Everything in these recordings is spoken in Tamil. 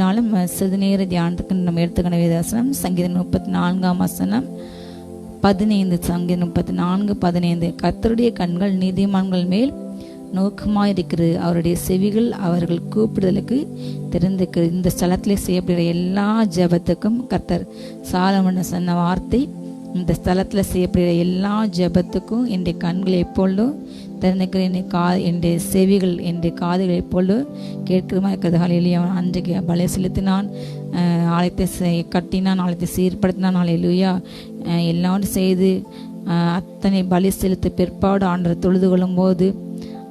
நாளும் சிறிது நேர தியானத்துக்கு நம்ம எடுத்துக்கணும் வேதாசனம் சங்கீதம் முப்பத்தி நான்காம் வசனம். பதினைந்து சங்கீதம் முப்பத்தி நான்கு பதினைந்து. கத்தருடைய கண்கள் நீதிமான்கள் மேல் நோக்கமாயிருக்கிறது. அவருடைய செவிகள் அவர்கள் கூப்பிடுதலுக்கு திறந்திருக்கிறது. இந்த ஸ்தலத்திலே செய்யப்படுகிற எல்லா ஜெபத்துக்கும் கர்த்தர் சாலமன் சொன்ன வார்த்தை இந்த ஸ்தலத்தில் செய்யப்படுகிற எல்லா ஜெபத்துக்கும் என்னுடைய கண்கள் எப்பொழுதும் திறந்துக்கிற என்னை கா என்னுடைய செவிகள் என்னுடைய காதுகள் எப்பொழுதும் கேட்கிறமா இருக்கிறது. ஹலையிலேயே அவன் அன்றைக்கு பலை செலுத்தினான். ஆலயத்தை கட்டினான் ஆலயத்தை சீர்படுத்தினான். ஹலையிலுயா எல்லாரும் செய்து அத்தனை பலி செலுத்த பிற்பாடு ஆண்டரை தொழுது கொள்ளும்போது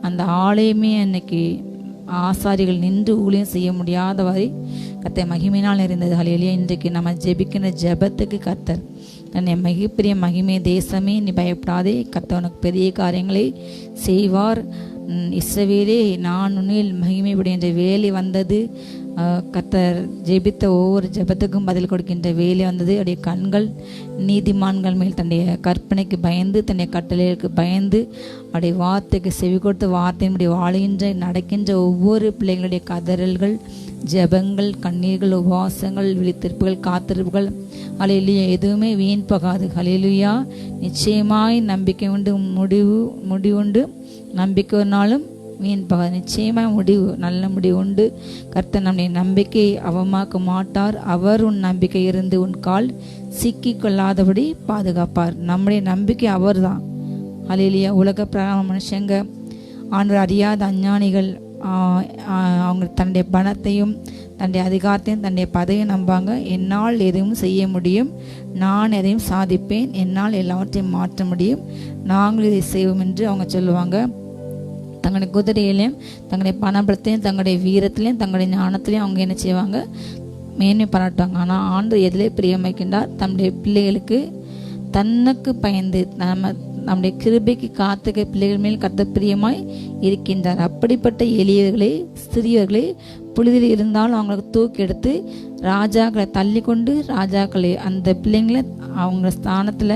அந்த ஆலயமே அன்னைக்கு ஆசாரிகள் நின்று ஊழியம் செய்ய முடியாத வரை கத்தை மகிமையினால் இருந்தது ஹலையிலேயே இன்றைக்கு நம்ம ஜெபிக்கிற ஜெபத்துக்கு கத்தர் தன்னை மிகப்பெரிய மகிமை தேசமே நீ பயப்படாதே. கத்தவனுக்கு பெரிய காரியங்களை செய்வார். உம், இஸ்ரவேலே நான் உன்னில் மகிமைப்படுகின்ற வேலை வந்தது. கத்தர் ஜெபித்த ஒவ்வொரு ஜெபத்துக்கும் பதில் கொடுக்கின்ற வேலை வந்தது. அவருடைய கண்கள் நீதிமான்கள் மேல் தன்னுடைய கற்பனைக்கு பயந்து தன்னுடைய கட்டளைகளுக்கு பயந்து அவருடைய வார்த்தைக்கு செவி கொடுத்து வார்த்தையினுடைய வாழுகின்ற நடக்கின்ற ஒவ்வொரு பிள்ளைகளுடைய கதறல்கள் ஜெபங்கள் கண்ணீர்கள் உபவாசங்கள் விழித்திருப்புகள் காத்திருப்புகள் அலையிலுயா எதுவுமே வீண் போகாது. ஹலையிலுயா நிச்சயமாய் நம்பிக்கை உண்டு முடிவு முடிவுண்டு. நம்பிக்கை ஒரு நாளும் வீண் நிச்சயமாக நிச்சயமாய் முடிவு நல்ல முடிவு உண்டு. கர்த்தர் நம்முடைய நம்பிக்கையை அவமாக்க மாட்டார். அவர் உன் நம்பிக்கை இருந்து உன் கால் சிக்கி கொள்ளாதபடி பாதுகாப்பார். நம்முடைய நம்பிக்கை அவர்தான். அலையிலியா உலக பிரகாம மனுஷங்க ஆண்டவர் அறியாத அஞ்ஞானிகள் அவங்க தன்னுடைய பணத்தையும் தன்னுடைய அதிகாரத்தையும் தன்னுடைய பதவியும் நம்பாங்க. என்னால் எதுவும் செய்ய முடியும். நான் எதையும் சாதிப்பேன். என்னால் எல்லாவற்றையும் மாற்ற முடியும். நாங்கள் இதை செய்வோம் என்று அவங்க சொல்லுவாங்க. தங்களுடைய குதிரையிலையும் தங்களுடைய பணபலத்தையும் தங்களுடைய வீரத்திலையும் தங்களுடைய ஞானத்திலையும் அவங்க என்ன செய்வாங்க? மேன்மை பாராட்டுவாங்க. ஆனால் ஆண்டு எதிலே பிரியமைக்கின்றார். தம்முடைய பிள்ளைகளுக்கு தன்னுக்கு பயந்து நம்ம நம்முடைய கிருபைக்கு காத்துக்க பிள்ளைகள் மேல் கத்த பிரியமாய் இருக்கின்றார். அப்படிப்பட்ட எளியவர்களே சிறியவர்களே புழுதில் இருந்தாலும் அவங்களுக்கு தூக்கி எடுத்து ராஜாக்களை தள்ளி கொண்டு ராஜாக்களை அந்த பிள்ளைங்களை அவங்க ஸ்தானத்தில்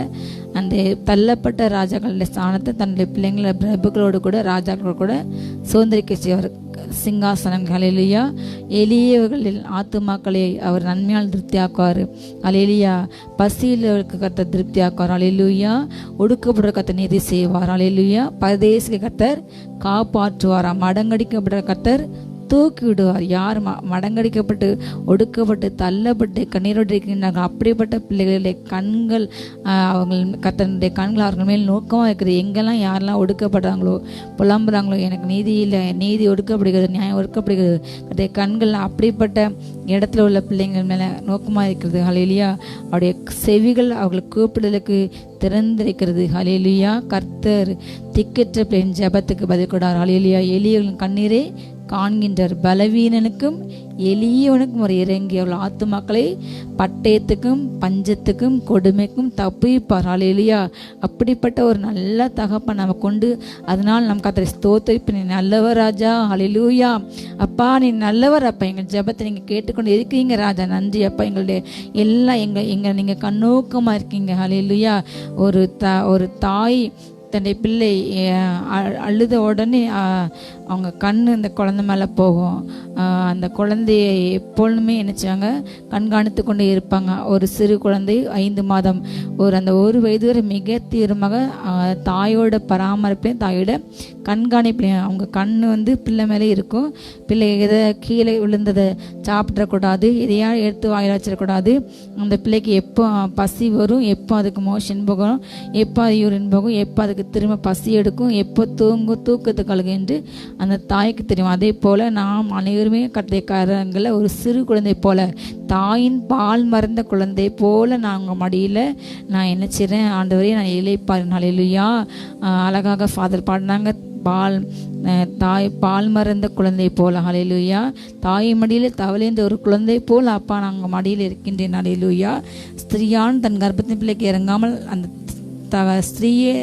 அந்த தள்ளப்பட்ட ராஜாக்களுடைய ஸ்தானத்தை தன்னுடைய பிள்ளைங்களை பிரபுக்களோடு கூட ராஜாக்களோடு கூட சுதந்திரிக்க செய்வார். சிங்காசனம் அலையிலியா எளியவர்களில் ஆத்துமாக்களை அவர் நன்மையால் திருப்தியாக்குவார். அலையிலியா பசியில் கத்த திருப்தியாக்குவார். அலையிலுயா ஒடுக்கப்படுற கத்த நீதி செய்வார். அலையிலுயா பரதேசிக கத்தர் காப்பாற்றுவார் மடங்கடிக்கப்படுற கத்தர் தூக்கி விடுவார். யார் ம மடங்கடிக்கப்பட்டு ஒடுக்கப்பட்டு தள்ளப்பட்டு கண்ணீரோடு இருக்கின்றாங்க அப்படிப்பட்ட பிள்ளைகளுடைய கண்கள் அவங்கள் அவங்க கத்தனுடைய கண்கள் அவர்கள் மேல் நோக்கமாக இருக்குது. எங்கெல்லாம் யாரெல்லாம் ஒடுக்கப்படுறாங்களோ புலம்புறாங்களோ எனக்கு நீதி இல்லை நீதி ஒடுக்கப்படுகிறது நியாயம் ஒடுக்கப்படுகிறது. அதே கண்கள் அப்படிப்பட்ட இடத்துல உள்ள பிள்ளைங்கள் மேலே நோக்கமாக இருக்கிறது. ஹலிலியா அவருடைய செவிகள் அவர்களை கூப்பிடலுக்கு திறந்திருக்கிறது. ஹலிலியா கர்த்தர் திக்கற்ற பிள்ளையின் ஜெபத்துக்கு பதில் கொடார் ஹலிலியா எளியவர்களின் கண்ணீரே காண்கின்றார் பலவீனனுக்கும் எளியவனுக்கும் ஒரு இறங்கி அவள் ஆத்துமாக்களை பட்டயத்துக்கும் பஞ்சத்துக்கும் கொடுமைக்கும் தப்பிப்பார் அலையிலியா அப்படிப்பட்ட ஒரு நல்ல தகப்பை நம்ம கொண்டு அதனால் நம் கத்தரை ஸ்தோத்தரிப்பு நீ நல்லவர் ராஜா. அலையிலூயா அப்பா நீ நல்லவர் அப்பா. எங்கள் ஜெபத்தை நீங்கள் கேட்டுக்கொண்டு இருக்கீங்க ராஜா. நன்றி அப்பா. எங்களுடைய எல்லாம் எங்கள் எங்கள் நீங்கள் கண்ணோக்கமாக இருக்கீங்க. அலையிலுயா ஒரு த ஒரு தாய் தன்னுடைய பிள்ளை அ- அழுத உடனே அவங்க கண் அந்த குழந்தை மேலே போகும். அந்த குழந்தைய எப்பொழுதுமே நினச்சாங்க கண்காணித்து கொண்டு இருப்பாங்க. ஒரு சிறு குழந்தை ஐந்து மாதம். ஒரு அந்த ஒரு வயது வரை மிக தீவிரமாக தாயோட பராமரிப்பையும் தாயோட கண்காணிப்புலையும் அவங்க கண் வந்து பிள்ளை மேலே இருக்கும். பிள்ளை எதை கீழே விழுந்ததை சாப்பிட்றக்கூடாது எதையா எடுத்து வாயில் வச்சிடக்கூடாது. அந்த பிள்ளைக்கு எப்போ பசி வரும் எப்போ அதுக்கு மோஷன் போகும் எப்போ அது யூரின் போகும் எப்போ அதுக்கு திரும்ப பசி எடுக்கும் எப்போ தூங்கும் தூக்கத்துக்கு அழுகு என்று அந்த தாய்க்கு தெரியும். அதே போல் நாம் அனைவருமே கட்டைக்காரங்களில் ஒரு சிறு குழந்தை போல தாயின் பால் மறந்த குழந்தை போல நான் உங்கள் மடியில் நான் என்ன செய்கிறேன் ஆண்டவரே நான் இலைப்பாரு நாளையிலையா அழகாக ஃபாதர் பாடினாங்க. பால் தாய் பால் மறந்த குழந்தை போல. ஹலையிலுயா தாய் மடியில் தவளைந்த ஒரு குழந்தை போல் அப்பா நாங்கள் மடியில் இருக்கின்றேன். ஹலையிலுயா ஸ்திரியான் தன் கர்ப்பத்தின் பிள்ளைக்கு இறங்காமல் அந்த த ஸ்திரீயே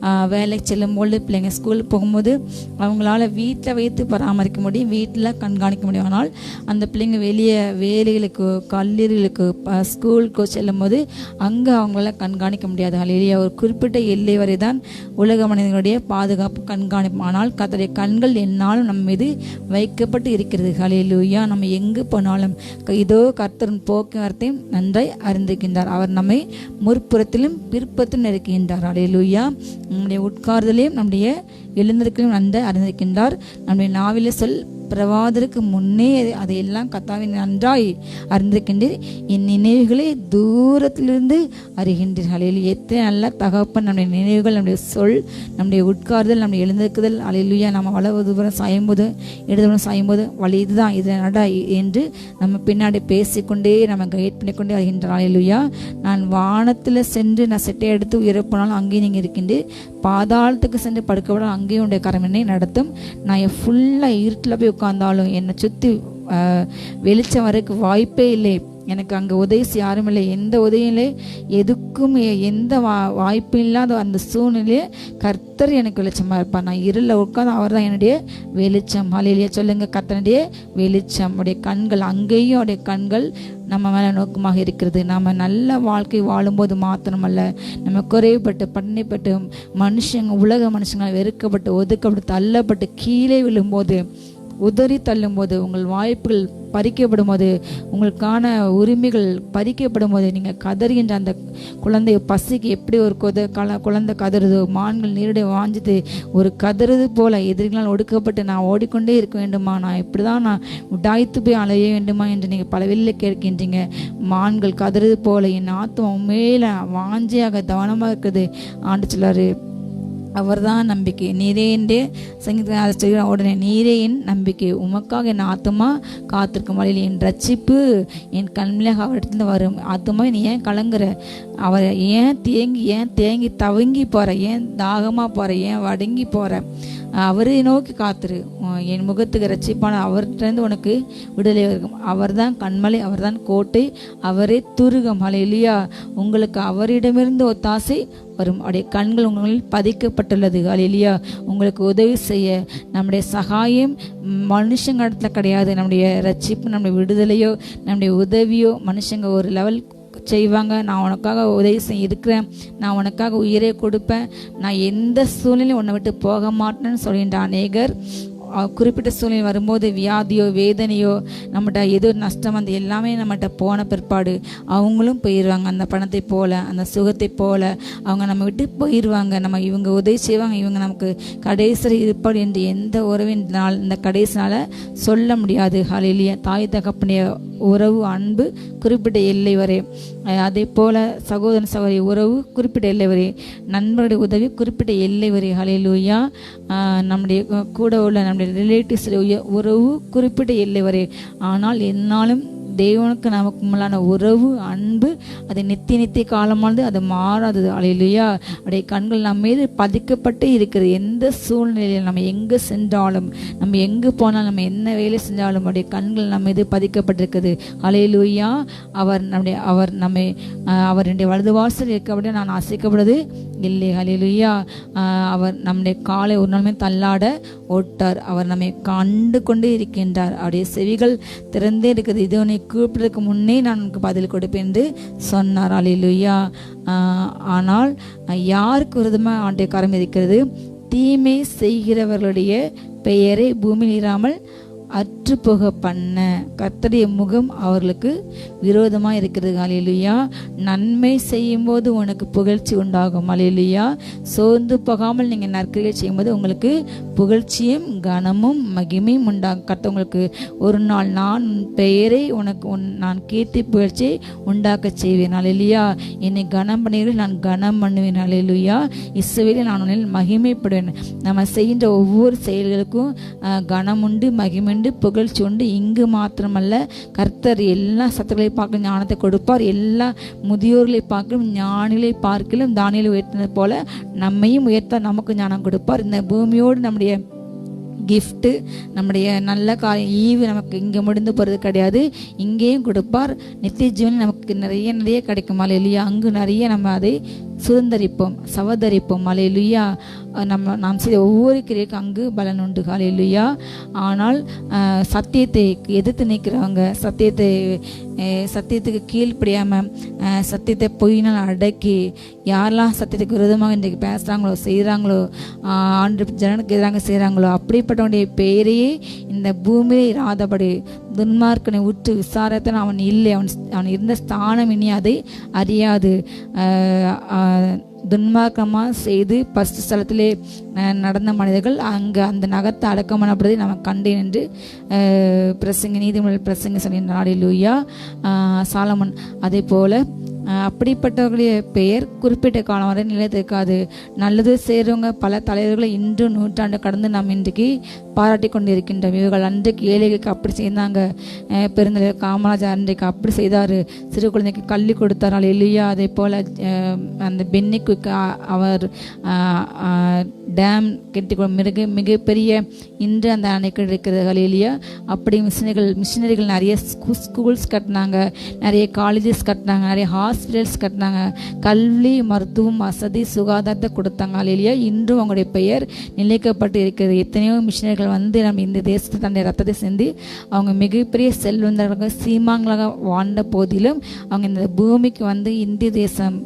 வேலைக்கு செல்லும்போது பிள்ளைங்க ஸ்கூலுக்கு போகும்போது அவங்களால வீட்டில் வைத்து பராமரிக்க முடியும் வீட்டில் கண்காணிக்க முடியும். ஆனால் அந்த பிள்ளைங்க வெளியே வேலைகளுக்கு கல்லூரிகளுக்கு ப- ஸ்கூலுக்கு செல்லும்போது அங்கே அவங்களால கண்காணிக்க முடியாது. இல்லையா ஒரு குறிப்பிட்ட எல்லை வரை தான் உலக மனிதர்களுடைய பாதுகாப்பு கண்காணிப்பு. ஆனால் கத்தடைய கண்கள் என்னாலும் நம்ம மீது வைக்கப்பட்டு இருக்கிறது. ஹலையிலூயா நம்ம எங்கு போனாலும் க- இதோ கர்த்தரின் போக்குவரத்தையும் நன்றாய் அறிந்திருக்கின்றார். அவர் நம்மை முற்புறத்திலும் பிற்பத்திலும் இருக்கின்றார் அலையிலூயா நம்முடைய உட்கார்தலையும் நம்முடைய எழுந்திருக்கலையும் நன்றாய் அறிந்திருக்கின்றார். நம்முடைய நாவிலே சொல் பிரவாதருக்கு முன்னே அதையெல்லாம் கத்தாவின் நன்றாய் அறிந்திருக்கின்றீர். என் நினைவுகளை தூரத்திலிருந்து அறிகின்றீர்கள் அலையில் எத்தனை நல்ல தகப்பன் நம்முடைய நினைவுகள் நம்முடைய சொல் நம்முடைய உட்கார்தல் நம்முடைய எழுந்திருக்குதல். அலையிலுயா நம்ம வளவு தூரம் சாயும்போது இடதுபுறம் சாயும்போது வழி இதுதான் இது நடா என்று நம்ம பின்னாடி பேசிக்கொண்டே நம்ம கைட் பண்ணிக்கொண்டே அறிகின்றார் அலையிலுயா நான் வானத்தில் சென்று நான் செட்டை எடுத்து உயரப்போனாலும் அங்கேயும் நீங்கள் இருக்கின்றீர். பாதாளத்துக்கு சென்று படுக்கப்படாலும் அங்கேயும் உடைய கரம் என்னை நடத்தும். நான் என் ஃபுல்லாக இருட்டில் போய் உட்காந்தாலும் என்னை சுற்றி வெளிச்சம் வரக்கு வாய்ப்பே இல்லை. எனக்கு அங்கே உதவி செய்ய யாரும் இல்லை. எந்த உதவியும் இல்லை எதுக்கும் எந்த வா வாய்ப்பும் இல்லாத அந்த சூழ்நிலையே கர்த்தர் எனக்கு வெளிச்சமாக இருப்பார். நான் இருளில் உட்காந்து அவர் தான் என்னுடைய வெளிச்சம். அலையிலேயே சொல்லுங்கள் கர்த்தனுடைய வெளிச்சம். உடைய கண்கள் அங்கேயும் உடைய கண்கள் நம்ம மேலே நோக்கமாக இருக்கிறது. நம்ம நல்ல வாழ்க்கை வாழும்போது மாத்திரமல்ல. நம்ம குறைவுபட்டு பண்ணைப்பட்டு மனுஷங்க உலக மனுஷங்க வெறுக்கப்பட்டு ஒதுக்கப்பட்டு தள்ளப்பட்டு கீழே விழும்போது உதறி தள்ளும்போது உங்கள் வாய்ப்புகள் பறிக்கப்படும் போது உங்களுக்கான உரிமைகள் பறிக்கப்படும் போது நீங்கள் கதறுகின்ற அந்த குழந்தை பசிக்கு எப்படி ஒரு கொத கல குழந்தை கதறுதோ மான்கள் நீருடைய வாஞ்சித்து ஒரு கதறுது போல எதிரிகளால் ஒடுக்கப்பட்டு நான் ஓடிக்கொண்டே இருக்க வேண்டுமா? நான் இப்படி தான் நான் உடாய்த்து போய் அலைய வேண்டுமா என்று நீங்கள் பல கேட்கின்றீங்க. மான்கள் கதறுது போல என் ஆத்மா மேலே வாஞ்சியாக கவனமாக இருக்குது. ஆண்டு சொல்லாரு அவர்தான் நம்பிக்கை. நீரே என்று சங்கீத அதை சொல்கிற உடனே நீரே என் நம்பிக்கை. உமக்காக என் ஆத்துமா காத்திருக்கும் வழியில் என் ரட்சிப்பு என் கண்மையாக அவரிடத்துல வரும். ஆத்துமா நீ ஏன் கலங்குற? அவரை ஏன் தேங்கி ஏன் தேங்கி தவங்கி போகிற ஏன் தாகமாக போகிற ஏன் வடங்கி போகிற அவரை நோக்கி காத்துரு. என் முகத்துக்கு ரட்சிப்பான அவர்கிட்டருந்து உனக்கு விடுதலை இருக்கும். அவர்தான் கண்மலை அவர்தான் கோட்டை அவரே துருகம். அலையிலியா உங்களுக்கு அவரிடமிருந்து ஒத்தாசை வரும். அவருடைய கண்கள் உங்களில் பதிக்கப்பட்டுள்ளது. அலையிலியா உங்களுக்கு உதவி செய்ய நம்முடைய சகாயம் மனுஷங்க இடத்துல கிடையாது. நம்முடைய ரட்சிப்பு நம்முடைய விடுதலையோ நம்முடைய உதவியோ மனுஷங்க ஒரு லெவல் செய்வாங்க. நான் உனக்காக உதவி செய்ய இருக்கிறேன். நான் உனக்காக உயிரை கொடுப்பேன். நான் எந்த சூழ்நிலையும் உன்னை விட்டு போக மாட்டேன்னு சொல்கின்ற அநேகர் குறிப்பிட்ட சூழ்நிலை வரும்போது வியாதியோ வேதனையோ நம்மகிட்ட ஏதோ நஷ்டம் அந்த எல்லாமே நம்மகிட்ட போன பிற்பாடு அவங்களும் போயிடுவாங்க அந்த பணத்தை போல அந்த சுகத்தை போல அவங்க நம்ம விட்டு போயிடுவாங்க நம்ம இவங்க உதவி செய்வாங்க. இவங்க நமக்கு கடைசி இருப்பாடு என்று எந்த உறவின் நாள் இந்த கடைசி நாளை சொல்ல முடியாது. ஹாலிலிய தாய் தகப்பனைய உறவு அன்பு குறிப்பிட்ட எல்லை வரை. அதே போல சகோதரன் சகோதரி உறவு குறிப்பிட்ட எல்லை வரை. நண்பருடைய உதவி குறிப்பிட்ட எல்லை வரை. ஹலிலூயா நம்முடைய கூட உள்ள நம்முடைய ரிலேட்டிவ்ஸ் உறவு குறிப்பிட்ட எல்லை வரை. ஆனால் என்னாலும் தேவனுக்கு நமக்கு முன்னான உறவு அன்பு அது நித்திய நித்திய காலமானது அது மாறாதது. அலையிலுயா அப்படியே கண்கள் நம்ம மீது பதிக்கப்பட்டு இருக்கிறது. எந்த சூழ்நிலையில் நம்ம எங்கே சென்றாலும் நம்ம எங்கே போனாலும் நம்ம என்ன வேலை செஞ்சாலும் அப்படியே கண்கள் நம்ம மீது பதிக்கப்பட்டிருக்குது. அலையிலுயா அவர் நம்முடைய அவர் நம்மை அவருடைய வலது வாசல் இருக்கப்படியே நான் அசைக்கப்படுது இல்லை. அலையிலுயா அவர் நம்முடைய காலை ஒரு நாளுமே தள்ளாட ஓட்டார். அவர் நம்மை கண்டு கொண்டே இருக்கின்றார். அவருடைய செவிகள் திறந்தே இருக்குது. இது உன்னை கூப்பிடுறதுக்கு முன்னே நான் உனக்கு பதில் கொடுப்பேன் என்று சொன்னார். அலிலுயா ஆனால் யாருக்கு விரதமாக ஆண்டிய கரம் இருக்கிறது தீமை செய்கிறவர்களுடைய பெயரை பூமியில் இராமல் அற்றுப்போக பண்ண கர்த்தருடைய முகம் அவர்களுக்கு விரோதமாக இருக்கிறது. அலையிலுயா நன்மை செய்யும்போது உனக்கு புகழ்ச்சி உண்டாகும். அலையிலுயா சோர்ந்து போகாமல் நீங்கள் நற்கிரியை செய்யும்போது உங்களுக்கு புகழ்ச்சியும் கனமும் மகிமையும் உண்டாகும். கத்தவங்களுக்கு உங்களுக்கு ஒரு நாள் நான் பெயரை உனக்கு உன் நான் கீர்த்தி புகழ்ச்சியை உண்டாக்க செய்வேன். அலையிலுயா என்னை கனம் பண்ணுவீர்கள் நான் கனம் பண்ணுவேன். அலையிலுயா இஸ்ரவேலில் நான் உன்னில் மகிமைப்படுவேன். நம்ம செய்கின்ற ஒவ்வொரு செயல்களுக்கும் கனமுண்டு கனம் உண்டு மகிமை உண்டு புகழ்ச்சி உண்டு இங்கு மாத்திரமல்ல கர்த்தர் எல்லா சத்துக்களை பார்க்க ஞானத்தை கொடுப்பார். எல்லா முதியோர்களை பார்க்கலும் ஞானிகளை பார்க்கலும் தானியலை உயர்த்தினது போல நம்மையும் உயர்த்த நமக்கு ஞானம் கொடுப்பார். இந்த பூமியோடு நம்முடைய கிஃப்ட்டு நம்முடைய நல்ல காரியம் ஈவு நமக்கு இங்கே முடிந்து போகிறது கிடையாது. இங்கேயும் கொடுப்பார். நித்திய ஜீவன் நமக்கு நிறைய நிறைய கிடைக்கும். இல்லையா அங்கு நிறைய நம்ம அதை சுதந்தரிப்போம் சவதரிப்போம் அலையிலுயா நம்ம நாம் செய்த ஒவ்வொரு கிரியைக்கும் அங்கு பலன் உண்டு. இல்லையா ஆனால் சத்தியத்தை எதிர்த்து நிற்கிறவங்க சத்தியத்தை சத்தியத்துக்கு கீழ்ப்படியாமல் சத்தியத்தை பொய்னால் அடக்கி யாரெல்லாம் சத்தியத்துக்கு விரோதமாக இன்றைக்கு பேசுகிறாங்களோ செய்கிறாங்களோ ஆண்டு ஜனனுக்கு எதிராக செய்கிறாங்களோ அப்படிப்பட்டவனுடைய பெயரையே இந்த பூமியிலே இராதபடி துன்மார்க்கனை உற்று விசாரத்தன் அவன் இல்லை. அவன் அவன் இருந்த ஸ்தானம் இனி அதை அறியாது. துன்மார்க்கமாக செய்து ஃபஸ்ட் ஸ்தலத்திலே நடந்த மனிதர்கள் அங்கே அந்த நகத்தை அடக்கம் பண்ணப்படுவதை நம்ம கண்டேன் என்று பிரசங்க நீதிமன்ற பிரசங்க சொல்லி நாடிலூயா சாலமன். அதே போல் அப்படிப்பட்டவர்களுடைய பெயர் குறிப்பிட்ட காலம் வரை நிலைத்திருக்காது. நல்லது செய்கிறவங்க பல தலைவர்களை இன்று நூற்றாண்டு கடந்து நாம் இன்றைக்கு பாராட்டி கொண்டிருக்கின்றோம். இவர்கள் அன்றைக்கு ஏழைகளுக்கு அப்படி செய்தாங்க. பெருந்தலைவர் காமராஜர் அன்றைக்கு அப்படி செய்தார். சிறு குழந்தைக்கு கல்வி கொடுத்தாரால் இல்லையா அதே போல் அந்த பென்னிக்கு அவர் டேம் கட்டி மிக மிகப்பெரிய இன்று அந்த அணைக்கள் இருக்கிற எலியா அப்படி மிஷினரிகள் மிஷினரிகள் நிறைய ஸ்கூல்ஸ் கட்டினாங்க. நிறைய காலேஜஸ் கட்டினாங்க. நிறைய ஹாஸ்பிட்டல்ஸ் கட்டினாங்க. கல்வி மருத்துவம் வசதி சுகாதாரத்தை கொடுத்தாங்க. அலையிலேயே இன்றும் அவங்களுடைய பெயர் நிலைக்கப்பட்டு இருக்கிறது. எத்தனையோ மிஷினரிகள் வந்து நம்ம இந்த தேசத்தை தன்னுடைய ரத்தத்தை செஞ்சு அவங்க மிகப்பெரிய செல்வந்தர்களாக சீமாங்களாக வாழ்ந்த போதிலும் அவங்க இந்த பூமிக்கு வந்து இந்திய தேசம்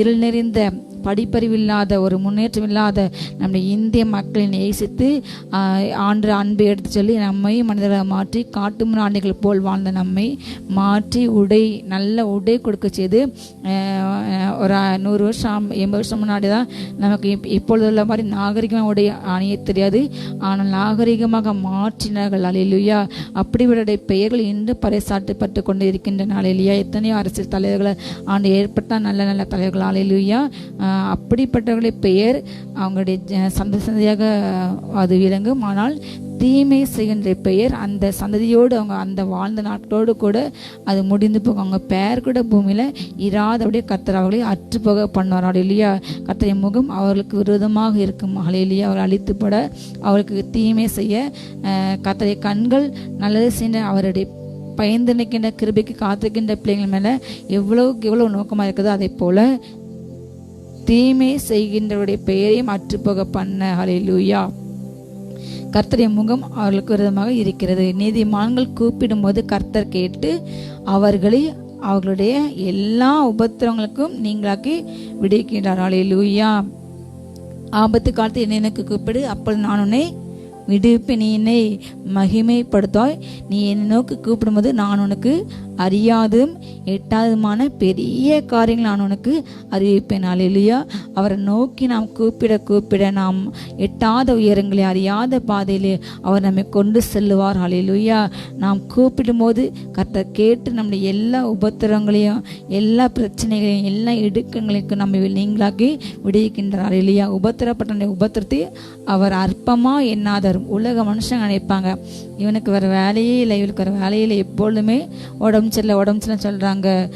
இருள் நிறைந்த படிப்பறிவில்லாத ஒரு முன்னேற்றம் இல்லாத நம்முடைய இந்திய மக்களை நேசித்து ஆண்டு அன்பை எடுத்து சொல்லி நம்மை மனிதர்களை மாற்றி காட்டு முன்னாண்டிகள் போல் வாழ்ந்த நம்மை மாற்றி உடை நல்ல உடை கொடுக்க செய்து ஒரு நூறு வருஷம் எண்பது வருஷம் முன்னாடி தான் நமக்கு இப் இப்பொழுது உள்ள மாதிரி நாகரிகமாக உடை அணிய தெரியாது. ஆனால் நாகரிகமாக மாற்றினார்கள். அலையிலுயா அப்படிப்பட்ட பெயர்கள் இன்று பறைசாட்டப்பட்டு கொண்டு இருக்கின்றன அலையிலுயா எத்தனையோ அரசியல் தலைவர்களை ஆண்டு ஏற்பட்டால் நல்ல நல்ல தலைவர்கள். அலையிலுயா அப்படிப்பட்டவர்களை பெயர் அவங்களுடைய சந்த சந்ததியாக அது விளங்கும். ஆனால் தீமை செய்கின்ற பெயர் அந்த சந்ததியோடு அவங்க அந்த வாழ்ந்த நாட்களோடு கூட அது முடிந்து போகும். அவங்க பெயர் கூட பூமியில் இராத அப்படியே கத்தர் அவர்களை அற்றுப்போக பண்ணுவார். இல்லையா கத்தரை முகம் அவர்களுக்கு விரோதமாக இருக்கும். இல்லையா அவர்கள் அழித்துப்பட அவர்களுக்கு தீமை செய்ய கத்தரை கண்கள் நல்லது செய்ய அவருடைய பயந்து நிற்கின்ற கிருபைக்கு காத்திருக்கின்ற பிள்ளைங்கள் மேலே எவ்வளவுக்கு எவ்வளவு நோக்கமாக இருக்குதோ அதே போல் தீமை செய்கின்றவருடைய பெயரையும் அற்றுப்போக பண்ண. லூயா கர்த்தருடைய முகம் அவர்களுக்கு விரதமாக இருக்கிறது. நீதிமான்கள் கூப்பிடும்போது கர்த்தர் கேட்டு அவர்களை அவர்களுடைய எல்லா உபத்திரங்களுக்கும் நீங்களாக்கி விடுவிக்கின்றார். லூயா ஆபத்து காலத்தில் என்னை எனக்கு கூப்பிடு அப்பொழுது நான் உன்னை விடுவிப்பேன். நீ என்னை மகிமைப்படுத்தாய். நீ என்னை நோக்கி கூப்பிடும்போது நான் உனக்கு அறியாதும் எட்டாததுமான பெரிய காரியங்கள் நான் உனக்கு அறிவிப்பேன். இல்லையா அவரை நோக்கி நாம் கூப்பிட கூப்பிட நாம் எட்டாத உயரங்களை அறியாத பாதையிலே அவர் நம்மை கொண்டு செல்லுவார். அலையிலுயா நாம் கூப்பிடும்போது கர்த்தர் கேட்டு நம்முடைய எல்லா உபத்திரங்களையும் எல்லா பிரச்சனைகளையும் எல்லா இடுக்கங்களையும் நம்ம நீங்களாக்கி விடுவிக்கின்றார். அலையிலுயா உபத்திரப்பட்ட உபத்திரத்தை அவர் அற்பமாக எண்ணாதவர். உலக மனுஷங்க நினைப்பாங்க. இவனுக்கு வர வேலையே இல்லை இவனுக்கு வர வேலையில் எப்பொழுதுமே உடம்பு சரியில்லை உடம்பு சரியில்லை சொல்கிறாங்க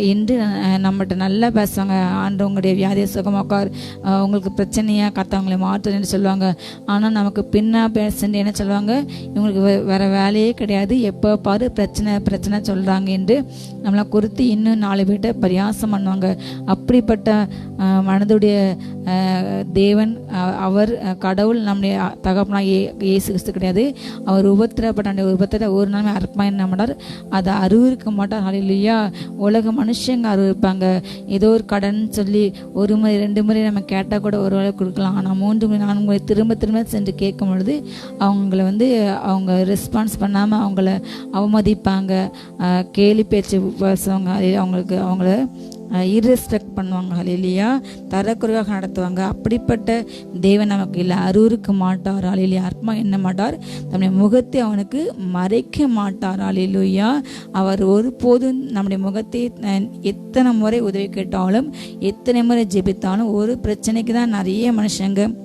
என்று நம்மகிட்ட நல்லா பேசுவாங்க. ஆண்டு உங்களுடைய வியாதியை சுகமாக்கார் உங்களுக்கு பிரச்சனையாக கத்தவங்களை மாற்றுன்னு சொல்லுவாங்க. ஆனால் நமக்கு பின்னா பேசுன்னு என்ன சொல்லுவாங்க? இவங்களுக்கு வே- வேலையே கிடையாது. எப்போ பாரு பிரச்சனை பிரச்சனை சொல்கிறாங்க என்று நம்மளை குறித்து இன்னும் நாலு பேர்கிட்ட பரியாசம் பண்ணுவாங்க. அப்படிப்பட்ட மனதுடைய தேவன் அவர் கடவுள் நம்முடைய தகப்பனா ஏ ஏசு கிறிஸ்து கிடையாது. அவர் உபத்திரப்பட்ட உபத்திர ஒரு நாளுமே அற்பமாக என்ன அது அதை அறிவிருக்க மாட்டார். இல்லையா உலக மனுஷங்க அறிவிப்பாங்க ஏதோ ஒரு கடன் சொல்லி ஒரு முறை ரெண்டு முறை நம்ம கேட்டால் கூட ஒரு வேலை கொடுக்கலாம். ஆனால் மூன்று முறை நான்கு முறை திரும்ப திரும்ப சென்று கேட்கும் பொழுது அவங்கள வந்து அவங்க ரெஸ்பான்ஸ் பண்ணாமல் அவங்கள அவமதிப்பாங்க. கேலி பேச்சு பேசுவாங்க. அவங்களுக்கு அவங்கள இர்ரெஸ்பெக்ட் பண்ணுவாங்க. இல்லையா தரக்குறைவாக நடத்துவாங்க. அப்படிப்பட்ட தேவன் நமக்கு இல்லை அருவருக்க மாட்டார். அலையிலே ஆத்மா என்ன மாட்டார்? நம்முடைய முகத்தை அவனுக்கு மறைக்க மாட்டார். அலையிலுயா அவர் ஒருபோதும் நம்முடைய முகத்தை எத்தனை முறை உதவி கேட்டாலும் எத்தனை முறை ஜெபித்தாலும் ஒரு பிரச்சனைக்கு தான் நிறைய மனுஷங்க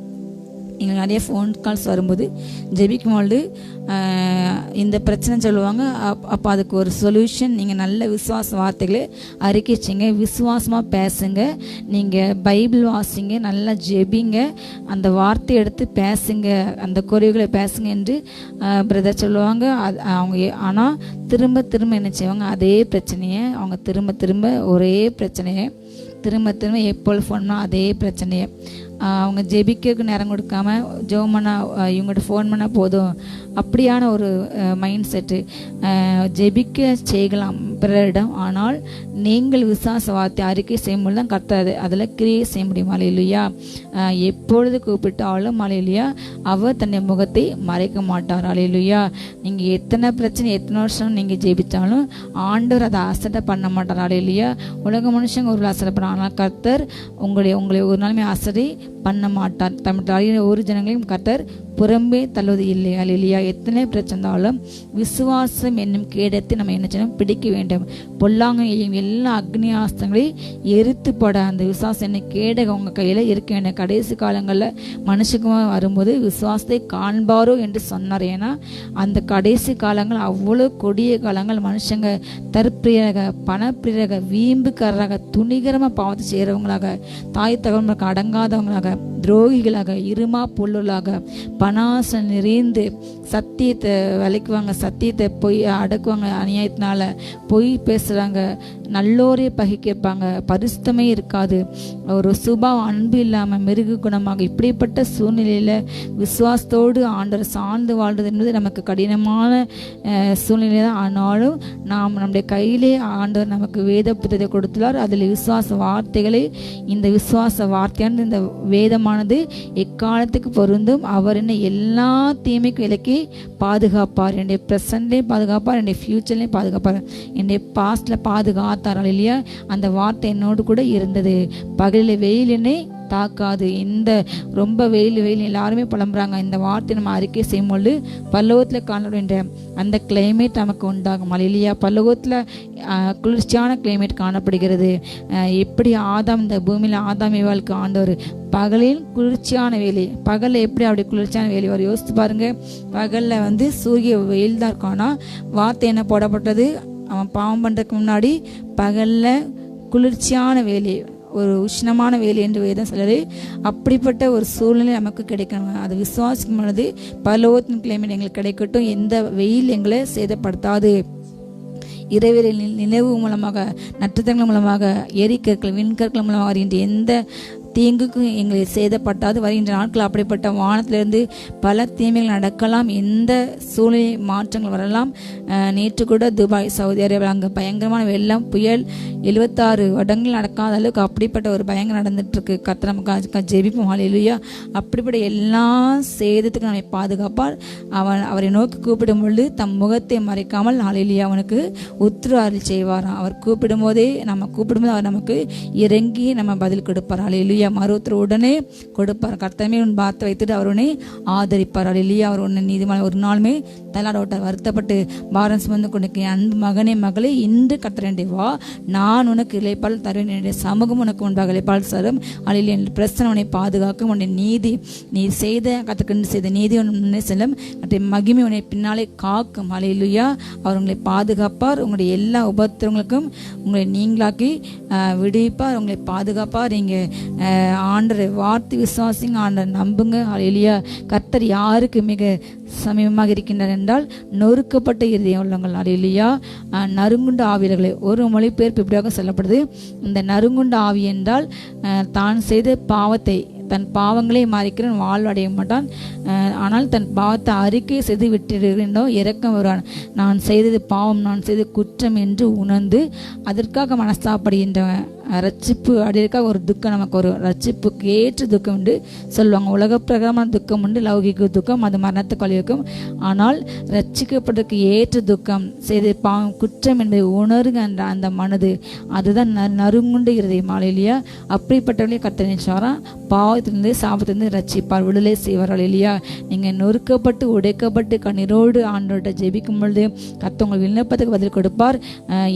எங்களுக்கு நிறைய ஃபோன் கால்ஸ் வரும்போது ஜெபிக்கும் பொழுது இந்த பிரச்சனை சொல்லுவாங்க. அப் அப்போ அதுக்கு ஒரு சொல்யூஷன் நீங்கள் நல்ல விசுவாச வார்த்தைகளை அறிக்கைச்சிங்க விசுவாசமாக பேசுங்க. நீங்கள் பைபிள் வாசிங்க நல்லா ஜெபிங்க. அந்த வார்த்தை எடுத்து பேசுங்க. அந்த குறைவுகளை பேசுங்க என்று பிரதர் சொல்லுவாங்க. அது அவங்க ஆனால் திரும்ப திரும்ப என்ன செய்வாங்க? அதே பிரச்சனையை அவங்க திரும்ப திரும்ப ஒரே பிரச்சனையை திரும்ப திரும்ப எப்பொழுது ஃபோன் அதே பிரச்சனையை. அவங்க ஜெபிக்கிறதுக்கு நேரம் கொடுக்காம ஜோம் பண்ணா இவங்ககிட்ட ஃபோன் பண்ணால் போதும். அப்படியான ஒரு மைண்ட் செட்டு ஜெபிக்க செய்யலாம் பிறரிடம். ஆனால் நீங்கள் விசுவாச வார்த்தை அறிக்கை செய்யும்போது தான் கத்தாது அதில் கிரியை செய்ய முடியும். மலையிலையா எப்பொழுது கூப்பிட்டாலும் மலையிலையா அவர் தன்னுடைய முகத்தை மறைக்க மாட்டார். அலையிலையா. நீங்கள் எத்தனை பிரச்சனை எத்தனை வருஷம் நீங்கள் ஜெபித்தாலும் ஆண்டவர் அதை அசட்டை பண்ண மாட்டார். அலையிலையா. உலக மனுஷங்க ஒரு அசட்டை பண்ண ஆனால் கர்த்தர் உங்களுடைய உங்களை ஒரு நாளுமே அசடை பண்ண மாட்டார் தமிழ் ஒரு ஜனங்களையும் கர்த்தர் புறம்பே தள்ளுவது இல்லை. இல்லையா எத்தனை பிரச்சனை இருந்தாலும் விசுவாசம் என்னும் கேடத்தை நம்ம என்ன செய்யணும்? பிடிக்க வேண்டும். பொல்லாங்கையும் எல்லா அக்னி ஆஸ்தங்களையும் எரித்து போட அந்த விசுவாசம் என்ன கேடகம் உங்கள் கையில் இருக்க வேண்டும். கடைசி காலங்களில் மனுஷக்குமா வரும்போது விசுவாசத்தை காண்பாரோ என்று சொன்னார். ஏன்னா அந்த கடைசி காலங்கள் அவ்வளோ கொடிய காலங்கள். மனுஷங்க தற்பிரியக பணப்பிரியக வீம்புக்காரராக துணிகரமாக பாவத்தை செய்கிறவங்களாக தாய் தகவல்களுக்கு அடங்காதவங்களாக துரோகிகளாக இருமா பொருளாக பணாசம் நிறைந்து சத்தியத்தை விலைக்குவாங்க சத்தியத்தை பொய் அடக்குவாங்க அநியாயத்தினால பொய் பேசுகிறாங்க நல்லோரே பகிக்கிருப்பாங்க பரிசுத்தமே இருக்காது. ஒரு சுபாவம் அன்பு இல்லாமல் மிருகு குணமாக இப்படிப்பட்ட சூழ்நிலையில் விசுவாசத்தோடு ஆண்டவர் சார்ந்து வாழ்றது என்பது நமக்கு கடினமான சூழ்நிலை தான். ஆனாலும் நாம் நம்முடைய கையிலே ஆண்டவர் நமக்கு வேத புத்தகத்தை கொடுத்துள்ளார். அதில் விசுவாச வார்த்தைகளை இந்த விசுவாச வார்த்தையானது இந்த வேதமானது எக்காலத்துக்கு பொருந்தும்? அவர் என்ன எல்லா தீமைக்கும் விலக்கி பாதுகாப்பார். என்னுடைய ப்ரெசண்ட்லேயும் பாதுகாப்பார். என்னுடைய ஃப்யூச்சர்லேயும் பாதுகாப்பார். என்னுடைய பாஸ்டில் பாதுகாத்தார். இல்லையா அந்த வார்த்தை என்னோடு கூட இருந்தது. பகலில் வெயில் என்னை தாக்காது. இந்த ரொம்ப வெயில் வெயில் எல்லாருமே புலம்புறாங்க. இந்த வார்த்தை நம்ம அறிக்கை செய்யும்பொழுது பல்லவத்தில் காணப்படுகின்ற அந்த கிளைமேட் நமக்கு உண்டாகும். இல்லையா பல்லவத்தில் குளிர்ச்சியான கிளைமேட் காணப்படுகிறது. எப்படி ஆதாம் இந்த பூமியில் ஆதாம் இவாளுக்கு ஆண்டவர் பகலில் குளிர்ச்சியான வேலை பகலில் எப்படி அப்படி குளிர்ச்சியான வேலை வரும்? யோசித்து பாருங்க. பகலில் வந்து சூரிய வெயில் தான் இருக்கும். ஆனால் வார்த்தை என்ன போடப்பட்டது? அவன் பாவம் பண்ணுறதுக்கு முன்னாடி பகலில் குளிர்ச்சியான வேலை. ஒரு உஷ்ணமான வேலை என்று வேதம் சொல்லுது. அப்படிப்பட்ட ஒரு சூழ்நிலை நமக்கு கிடைக்கணும் அது விசுவாசிக்கும் பொழுது பலோத்தின் கிளைமேட் எங்களுக்கு கிடைக்கட்டும். எந்த வெயில் எங்களை சேதப்படுத்தாது. இறைவரின் நினைவு மூலமாக நட்சத்திரங்கள் மூலமாக எரிக்கற்கள் விண்கற்கள் மூலமாக அறிகின்ற எந்த தீங்குக்கும் எங்களை சேதப்பட்டாது. வருகின்ற நாட்கள் அப்படிப்பட்ட வானத்திலிருந்து பல தீமைகள் நடக்கலாம். எந்த சூழ்நிலை மாற்றங்கள் வரலாம்? நேற்று கூட துபாய் சவுதி அரேபியா அங்கே பயங்கரமான வெள்ளம் புயல் எழுபத்தாறு வருடங்கள் நடக்காத அளவுக்கு அப்படிப்பட்ட ஒரு பயங்கரம் நடந்துட்டுருக்கு. கத்த நமக்கு ஜெபிப்போம். இல்லையா அப்படிப்பட்ட எல்லா சேதத்துக்கும் நம்மை பாதுகாப்பார். அவன் அவரை நோக்கி கூப்பிடும் பொழுது தம் முகத்தை மறைக்காமல் ஹalleluya அவனுக்கு உத்ரு அருள் செய்வாராம். அவர் கூப்பிடும் போதே நம்ம கூப்பிடும்போது அவர் நமக்கு இறங்கி நம்ம பதில் கொடுப்பார். ஹalleluya மருத்துவர் உடனே கொடுப்பார். கர்த்தமே உன் பார்த்து வைத்துட்டு அவர் உன்னை ஆதரிப்பார். ஹalleluya அவர் உன்னை நீதிமான. ஒரு நாளுமே தலாடோட்டார் வருத்தப்பட்டு பாரம் சுமந்து கொண்டு அன்பு மகனே மகளே இன்று கத்தரண்டே வா. நான் உனக்கு இலைப்பால் தருவேன். என்னுடைய சமூகம் உனக்கு முன்பாக இலைப்பால் தரும். அழில் என் பிரச்சனை உன்னை பாதுகாக்கும். உன்னை நீதி நீ செய்த கத்துக்கண்டு செய்த நீதி உன்னை செல்லும். மற்ற மகிமை உன்னை பின்னாலே காக்கும். அலையிலுயா அவர் உங்களை பாதுகாப்பார். உங்களுடைய எல்லா உபத்திரங்களுக்கும் உங்களை நீங்களாக்கி விடுவிப்பார். உங்களை பாதுகாப்பார். நீங்கள் ஆண்டரை வார்த்தை விசுவாசிங்க ஆண்டரை நம்புங்க. அலையிலுயா கர்த்தர் யாருக்கு மிக சமீபமாக இருக்கின்றார் என்றால் நொறுக்கப்பட்ட இருதயம் உள்ளவங்கள் அலையிலுயா நறுங்குண்ட ஆவியர்களை ஒரு மொழிபெயர்ப்பு இப்படியாக சொல்லப்படுது. இந்த நறுங்குண்ட ஆவி என்றால் தான் செய்த பாவத்தை தன் பாவங்களை மாறிக்கிறன் வாழ்வடைய மாட்டான். ஆனால் தன் பாவத்தை அறிக்கை செய்து விட்டிருந்தோ இறக்கம் வருவான். நான் செய்தது பாவம் நான் செய்த குற்றம் என்று உணர்ந்து அதற்காக மனஸ்தாப்படுகின்றவன் ரட்சிப்பு அப்படிக்கா ஒரு துக்கம் நமக்கு ஒரு ரட்சிப்புக்கு ஏற்ற துக்கம் உண்டு. சொல்லுவாங்க உலக பிரகாரமான துக்கம் உண்டு லௌகிக துக்கம் அது மரணத்தை வழிவகுக்கும் ஆனால் ரட்சிக்கப்பட்டதுக்கு ஏற்ற துக்கம் செய்த பா குற்றம் என்பதை உணருங்க என்ற அந்த மனது அதுதான் ந நறுங்குண்டு இருதயம் இல்லையா? அப்படிப்பட்டவர்களே கத்த நினைச்சாராம் பாவத்திலிருந்து சாபத்திலிருந்து ரட்சிப்பார் விடுதலை செய்வார்கள் இல்லையா? நீங்கள் நொறுக்கப்பட்டு உடைக்கப்பட்டு கண்ணீரோடு ஆண்டோட்ட ஜெபிக்கும் பொழுது கத்தவங்க விண்ணப்பத்துக்கு பதில் கொடுப்பார்.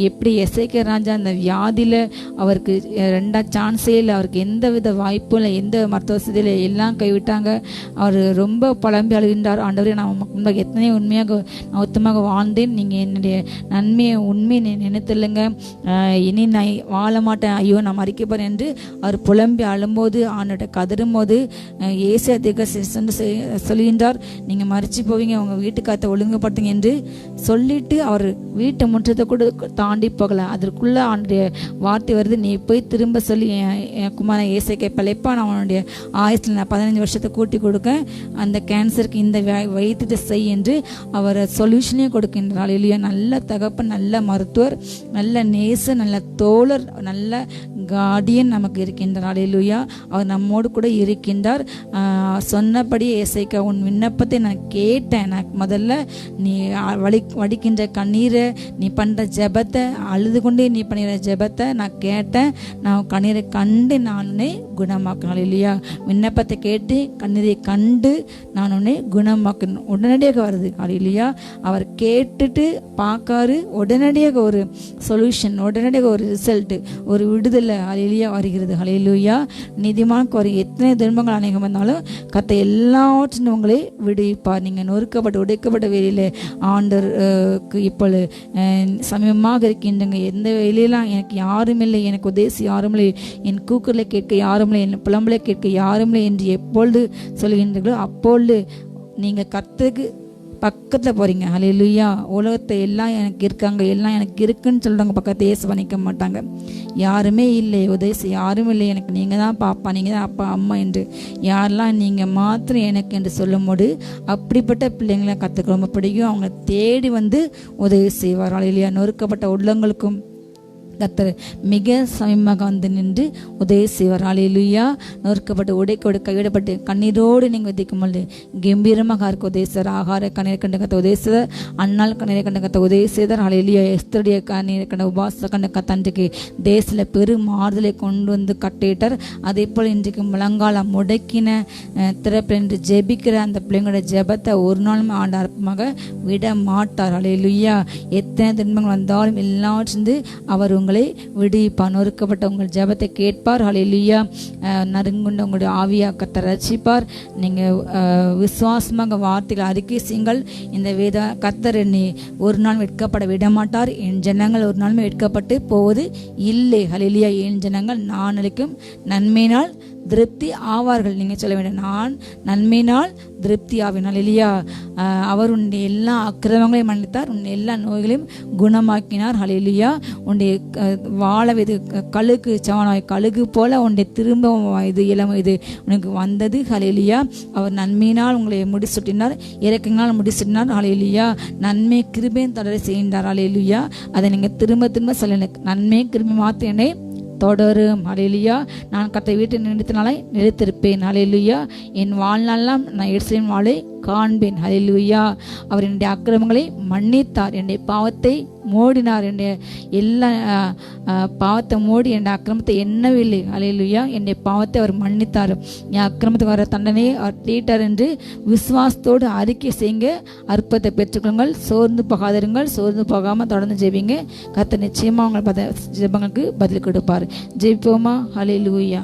எப்படி எஸ்ஐகே ராஜா அந்த வியாதியில் அவர் அவருக்கு அஹ், ரெண்டா சான்ஸே இல்லை. அவருக்கு எந்த வித வாய்ப்பும் இல்லை. எந்த மருத்துவ வசதியில் எல்லாம் கைவிட்டாங்க. அவர் ரொம்ப புலம்பி அழுகின்றார். ஆண்டவரே நான் உமக்கு எத்தனை உண்மையாக நான் உத்தமாக வாழ்ந்தேன். நீங்கள் என்னுடைய நன்மையை உண்மையை நினைத்துள்ளுங்க இனி நான் வாழ மாட்டேன் ஐயோ நான் மறிக்க என்று அவர் புலம்பி அழும்போது ஆண்டோட கதறும் போது ஏசு அதிக சொல்கின்றார். நீங்கள் மறிச்சு போவீங்க. உங்கள் வீட்டுக்காரத்தை ஒழுங்குபடுத்துங்க என்று சொல்லிட்டு அவர் வீட்டை முற்றத்தை கூட தாண்டி போகலை. அதற்குள்ளே அவனுடைய வார்த்தை வருது. நீ போய் திரும்ப சொல்லி என் என் குமாரன் ஏசைக்கை பிழைப்பா நான் அவனுடைய ஆயுசில் நான் பதினஞ்சு வருஷத்தை கூட்டி கொடுக்க அந்த கேன்சருக்கு இந்த வைத்தியத்தை செய் என்று அவர் சொல்யூஷனே கொடுக்கின்றார். இல்லையா நல்ல தகப்பு நல்ல மருத்துவர் நல்ல நேச நல்ல தோழர் நல்ல கார்டியன் நமக்கு இருக்கின்றார். இல்லையா அவர் நம்மோடு கூட இருக்கின்றார். சொன்னபடி ஏசைக்கா உன் விண்ணப்பத்தை நான் கேட்டேன். நான் முதல்ல நீ வலி வடிக்கின்ற கண்ணீரை நீ பண்ணுற ஜெபத்தை அழுது கொண்டே நீ பண்ணுற ஜெபத்தை நான் கேட்டேன். நான் கண்ணீரை கண்டு நான் உன்னை குணமாக்கணும். இல்லையா விண்ணப்பத்தை கேட்டு கண்ணீரை கண்டு நான் உன்னை குணமாக்கணும். உடனடியாக வருது. இல்லையா அவர் கேட்டுட்டு பார்க்காரு. உடனடியாக ஒரு சொல்யூஷன் உடனடியாக ஒரு ரிசல்ட் ஒரு விடுதலை அலையிலியா வருகிறது. அலையிலுயா நீதிமானுக்கு ஒரு எத்தனை துன்பங்கள் அநேகம் வந்தாலும் கத்த எல்லாவற்றிலும் உங்களை விடுவிப்பார். நீங்கள் நொறுக்கப்பட்ட உடைக்கப்பட்ட வேலையில் ஆண்டருக்கு இப்பொழுது அஹ், சமீபமாக இருக்கின்றங்க. எந்த வேலையெல்லாம் எனக்கு யாரும் இல்லை எனக்கு உதேசி யாரும் இல்லை என் கூக்குரலை கேட்க யாரும் இல்லை என் புலம்பலை கேட்க யாரும் இல்லை என்று எப்பொழுது சொல்கின்றீர்களோ அப்பொழுது நீங்கள் கர்த்தருக்கு பக்கத்தில் போகிறீங்க அலையிலுயா உலகத்தை எல்லாம் எனக்கு இருக்காங்க. எல்லாம் எனக்கு இருக்குன்னு சொல்கிறவங்க பக்கத்தை ஏசு பண்ணிக்க மாட்டாங்க. யாருமே இல்லை. உதயசி யாரும் இல்லை. எனக்கு நீங்கள் தான் பாப்பா நீங்கள் தான் அப்பா அம்மா என்று யாரெல்லாம் நீங்கள் மாத்திரம் எனக்கு என்று சொல்லும்போது அப்படிப்பட்ட பிள்ளைங்களை கற்றுக்க ரொம்ப பிடிக்கும். அவங்க தேடி வந்து உதவி செய்வார். ஹalleluya. நொறுக்கப்பட்ட உள்ளங்களுக்கும் கத்தர் மிக சமயமாக வந்து நின்று உதவி செய்வார். அலையிலுயா நொறுக்கப்பட்டு உடைக்கோடு கைவிடப்பட்டு கண்ணீரோடு நீங்கள் விதைக்கும் பொழுது கம்பீரமாக இருக்க உதவி செய்தார் ஆகார கண்ணீரை கண்டு கத்த உதவி செய்தார் அண்ணால் கண்ணீரை கண்டு கத்த உதவி செய்தார் அலையிலுயா எஸ்தருடைய கண்ணீரை கண்ட உபாச கண்ட கத்தன்றைக்கு தேசத்தில் பெரும் ஆறுதலை கொண்டு வந்து கட்டிட்டார். அதே போல் இன்றைக்கு முழங்கால முடக்கின திறப்பு என்று ஜெபிக்கிற அந்த பிள்ளைங்களோட ஜெபத்தை ஒரு நாளும் ஆண்டு அற்பமாக விட மாட்டார் அலையிலுயா எத்தனை துன்பங்கள் வந்தாலும் எல்லாற்றிருந்து அவர் உங்களை விடுவிப்பான் நொறுக்கப்பட்ட உங்கள் ஜெபத்தை கேட்பார். ஹalleluya நறுங்குண்ட உங்களுடைய ஆவியா ரசிப்பார் நீங்கள் விசுவாசமாக வார்த்தைகள் அறிக்கை செய்யுங்கள் இந்த வேத கத்தர் என்னை ஒரு நாள் வெட்கப்பட விடமாட்டார். என் ஜனங்கள் ஒரு நாளுமே வெட்கப்பட்டு போவது இல்லை. ஹலிலியா என் ஜனங்கள் நான் அளிக்கும் நன்மையினால் திருப்தி ஆவார்கள். நீங்கள் சொல்ல வேண்டும் நான் நன்மையினால் திருப்தி ஆவினால். இல்லையா? அவர் உன்னுடைய எல்லா அக்கிரமங்களையும் மன்னித்தார். உன்னுடைய எல்லா நோய்களையும் குணமாக்கினார். ஹalleluya. உன்னுடைய வாழ இது கழுகு சவனாய் கழுகு போல உன்னுடைய திரும்ப இது இளம் இது உனக்கு வந்தது. ஹalleluya. அவர் நன்மையினால் உங்களை முடிசுட்டினார். இறக்கங்களால் முடிசூட்டினார். ஹalleluya. நன்மை கிருபையும் தொடர செய்கின்றார். ஹalleluya. அதை நீங்கள் திரும்ப திரும்ப சொல்ல நன்மை கிருபை மாத்திரம் தொடரும் அலையிலியா நான் கத்தை வீட்டை நிறுத்தினாலே நிறுத்திருப்பேன். அலையிலியா என் வாழ்நாளெல்லாம் நான் எரிசலின் வாழை காண்பேன். ஹலிலுயா அவர் என்னுடைய அக்கிரமங்களை மன்னித்தார். என்னுடைய பாவத்தை மூடினார். என்னுடைய எல்லா பாவத்தை மூடி என்னுடைய அக்கிரமத்தை என்னவில்லை அலையிலுயா என்னுடைய பாவத்தை அவர் மன்னித்தார். என் அக்கிரமத்துக்கு வர தண்டனையை அவர் தீட்டார் என்று விசுவாசத்தோடு அறிக்கை செய்யுங்க. அற்பத்தை பெற்றுக்கொள்ளுங்கள். சோர்ந்து போகாதிருங்கள். சோர்ந்து போகாமல் தொடர்ந்து ஜெபிங்க. கத்த நிச்சயமாக உங்கள் பத ஜெபங்களுக்கு பதில் கொடுப்பார். ஜெபிப்போமா? அலையிலுயா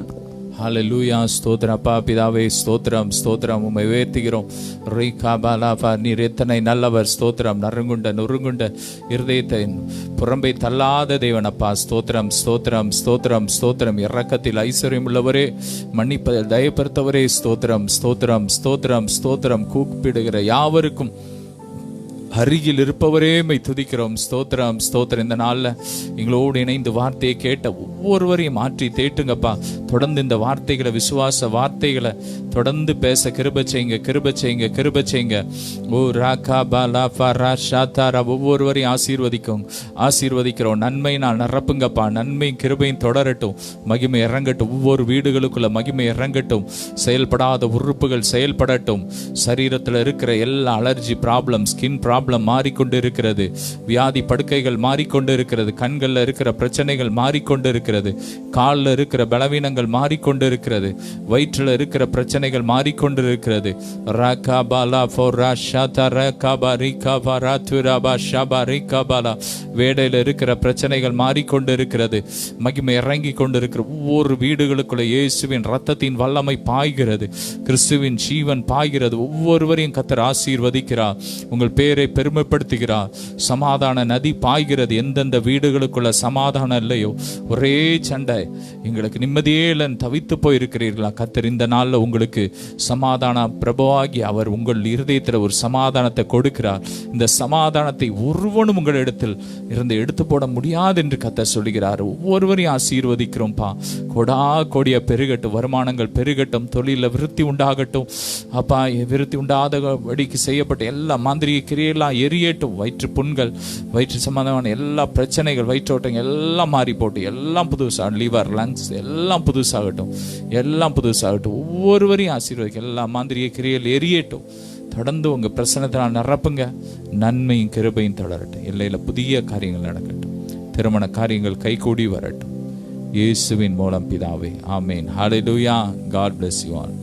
ஹலலூயா ஸ்தோத்திரம் அப்பா பிதாவே ஸ்தோத்ரம் ஸ்தோத்ரம் உம்மை உயர்த்துகிறோம் ரீகா பாலாபா நீர் எத்தனை நல்லவர் ஸ்தோத்ரம் நறுங்குண்ட நொறுங்குண்ட இருதயத்தை புறம்பை தள்ளாத தேவன் அப்பா ஸ்தோத்ரம் ஸ்தோத்ரம் ஸ்தோத்திரம் இறக்கத்தில் இரக்கத்தில் ஐஸ்வர்யம் உள்ளவரே மன்னிப்ப தயப்படுத்தவரே ஸ்தோத்ரம் ஸ்தோத்ரம் ஸ்தோத்ரம் ஸ்தோத்ரம் கூப்பிடுகிற யாவருக்கும் அருகில் இருப்பவரே மை துதிக்கிறோம் ஸ்தோத்திரம் ஸ்தோத்திரம். இந்த நாளில் எங்களோடு இணைந்து வார்த்தையை கேட்ட ஒவ்வொருவரையும் மாற்றி தேட்டுங்கப்பா தொடர்ந்து இந்த வார்த்தைகளை விசுவாச வார்த்தைகளை தொடர்ந்து பேச கிருப செய்யுங்க கிருப செய்யுங்க கிருப செய்யுங்க. ஓ ராகா பாலா ஃபரா ஷாத்தாரா ஒவ்வொருவரையும் ஆசீர்வதிக்கும் ஆசீர்வதிக்கிறோம். நன்மை நான் நிரப்புங்கப்பா நன்மையும் கிருபையும் தொடரட்டும். மகிமை இறங்கட்டும். ஒவ்வொரு வீடுகளுக்குள்ள மகிமை இறங்கட்டும். செயல்படாத உறுப்புகள் செயல்படட்டும். சரீரத்தில் இருக்கிற எல்லா அலர்ஜி ப்ராப்ளம் ஸ்கின் ப்ராப்ளம் மாறிக்கொண்டு இருக்கிறது வியாதி படுக்கைகள் மாறிக்கொண்டு இருக்கிறது கண்களில் இருக்கிற பிரச்சனைகள் மாறிக்கொண்டு இருக்கிறது காலில் இருக்கிற பலவீனங்கள் மாறிக்கொண்டு இருக்கிறது வயிற்றில் இருக்கிற பிரச்சனை மாறிக்கொண்டு மாறிக்கொண்டிருக்கிறது. ரகாபாலா ஃபோரா ஷாதா ரகாபா வேடையில் இருக்கிற பிரச்சனைகள் மாறிக்கொண்டிருக்கிறது. மகிமை இறங்கி கொண்டிருக்கிற ஒவ்வொரு வீடுகளுக்குள்ள இயேசுவின் ரத்தத்தின் வல்லமை பாய்கிறது. கிறிஸ்துவின் ஜீவன் பாய்கிறது. ஒவ்வொருவரையும் கத்தர் ஆசீர்வதிக்கிறார். உங்கள் பேரை பெருமைப்படுத்துகிறார். சமாதான நதி பாய்கிறது. எந்தெந்த வீடுகளுக்குள்ள சமாதானம் இல்லையோ ஒரே சண்டை. எங்களுக்கு நிம்மதியே இல்லைன்னு தவித்து போயிருக்கிறீர்களா? கத்தர் இந்த நாள்ல உங்களுக்கு சமாதான பிரபுவாகி அவர் உங்கள் இருதயத்தில் ஒரு சமாதானத்தை கொடுக்கிறார். இந்த சமாதானத்தை ஒருவனும் உங்களிடத்தில் இருந்து எடுத்து போட முடியாது என்று கத்த சொல்லுகிறார். ஒவ்வொருவரையும் ஆசீர்வதிக்கிறோம்ப்பா. கொடா கொடிய பெருகட்டும் வருமானங்கள் பெருகட்டும் தொழிலில் விருத்தி உண்டாகட்டும். அப்பா விருத்தி உண்டாதபடிக்கு செய்யப்பட்ட எல்லா மாந்திரிக கிரியெல்லாம் எரியட்டும். வயிற்று புண்கள் வயிற்று சம்பந்தமான எல்லா பிரச்சனைகள் வயிற்றோட்டங்கள் எல்லாம் மாறி போட்டு எல்லாம் புதுசாக லிவர் லங்ஸ் எல்லாம் புதுசாகட்டும். எல்லாம் புதுசாகட்டும். ஒவ்வொருவரையும் ஆசீர்வதிக்க எல்லா மாந்திரிய கிரியல் எரியட்டும். தொடர்ந்து உங்க பிரசனத்தினால் நிரப்புங்க. நன்மையும் கிருபையும் தொடரட்டும் எல்லையில புதிய காரியங்கள் நடக்கட்டும். திருமண காரியங்கள் கைகூடி வரட்டும். இயேசுவின் மூலம் பிதாவே ஆமேன். ஹalleluya காட் பிளஸ் யூ ஆல்